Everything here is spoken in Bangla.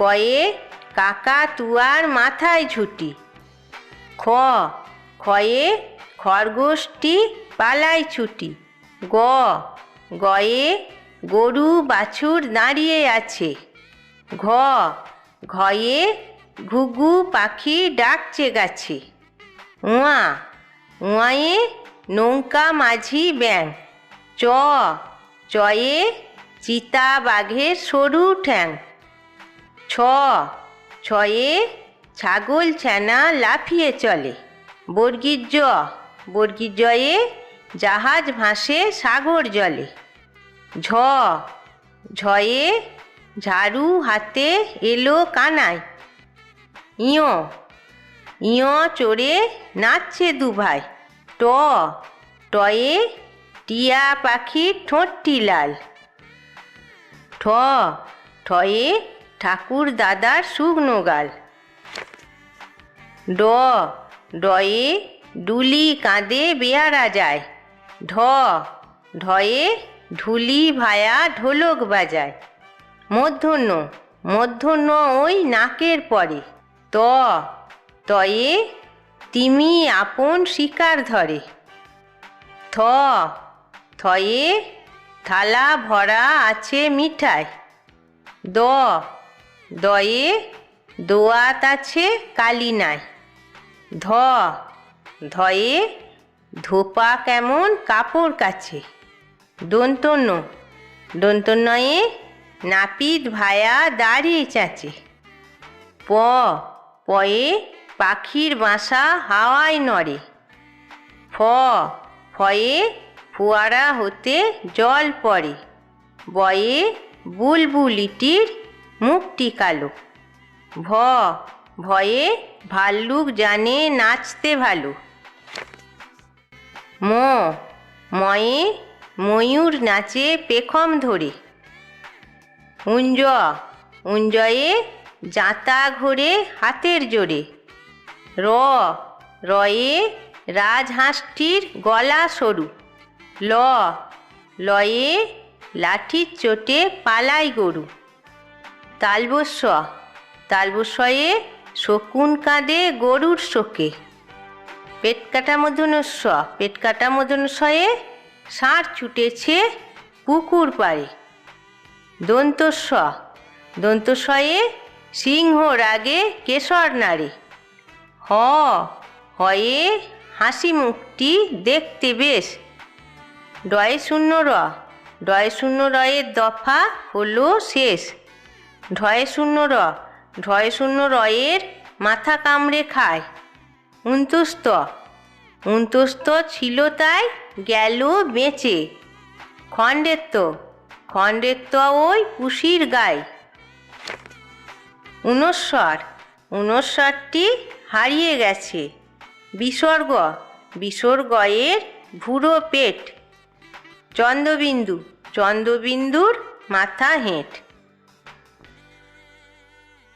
কয়ে কাকা তুয়ার মাথায় ঝুটি। খ খয়ে খরগোশটি পালায় ছুটি। গ, গয়ে গরু বাছুর দাঁড়িয়ে আছে। ঘ, ঘয়ে ঘুঘু পাখি ডাকছে গাছে। উয়া উঁয়ে নৌকা মাঝি ব্যাং চ, চয়ে চিতা বাঘের সরু ঠ্যাং। ছ। ছয়ে ছাগল ছানা লাফিয়ে চলে। বর্গীর জ। বর্গীর জয়ে জাহাজ ভাসে সাগর জলে। ঝ। ঝয়ে ঝাড়ু হাতে এলো কানায়। ইয়। ইয় চড়ে নাচছে দুভাই ট। টয়ে টিয়া পাখির ঠোঁটটি লাল। ঠ। ঠয়ে ঠাকুর দাদার শুকনো গাল। ড, ডয়ে ডুলি কাঁদে বেয়ারা যায়। ঢ, ঢয়ে ঢুলি ভায়া ঢোলক বাজায়। মধ্যন্য মধ্যন্য ওই নাকের পরে। ত, তয়ে তিমি আপন শিকার ধরে। থ, থয়ে থালা ভরা আছে মিঠাই দ দয়ে দোয়াত আছে, কালি নাই। ধ, ধয়ে ধোপা কেমন কাপড় কাছে। দন্তন্য দন্তন্যয়ে নাপিত ভায়া দাঁড়িয়ে চাচে। প, পয়ে পাখির বাসা হাওয়ায় নড়ে। ফ, ফয়ে ফোয়ারা হতে জল পড়ে। বয়ে বুলবুলিটির মুখটি কালো। ভ, ভয়ে ভাল্লুক জানে নাচতে ভালো। ম, ময়ে ময়ূর নাচে পেখম ধরে। উঞ্জ, উঞ্জয়ে জাঁতা ঘোরে হাতের জোরে। র, রয়ে রাজহাঁসটির গলা সরু। ল, লয়ে লাঠির চোটে পালাই গরু। তালবস্য। তালবস্যয়ে শকুন কাঁদে গরুর শোকে। পেট কাটা মধুনস্য পেট কাটা মধুনস্বয়ে ষাঁড় ছুটেছে পুকুর পাড়ে। দন্তস্ব দন্তস্বয়ে সিংহ রাগে কেশর নাড়ে। হ। হয়ে হাসি মুখটি দেখতে বেশ। ডয়ে শূন্য র। ডয়ে শূন্য রয়ের দফা হলো শেষ। ঢয়ে শূন্য র, ঢয়ে শূন্য রয়ের মাথা কামড়ে খায়। উনতুস্ত উনতুস্ত ছিল তাই গেল বেঁচে। খণ্ডেত্ব খণ্ডেত্ব ওই পুষির গায়ে। উনস্বর উনস্বরটি হারিয়ে গেছে। বিসর্গ, বিসর্গয়ের ভুরো পেট। চন্দ্রবিন্দু, চন্দ্রবিন্দুর মাথা হেঁট।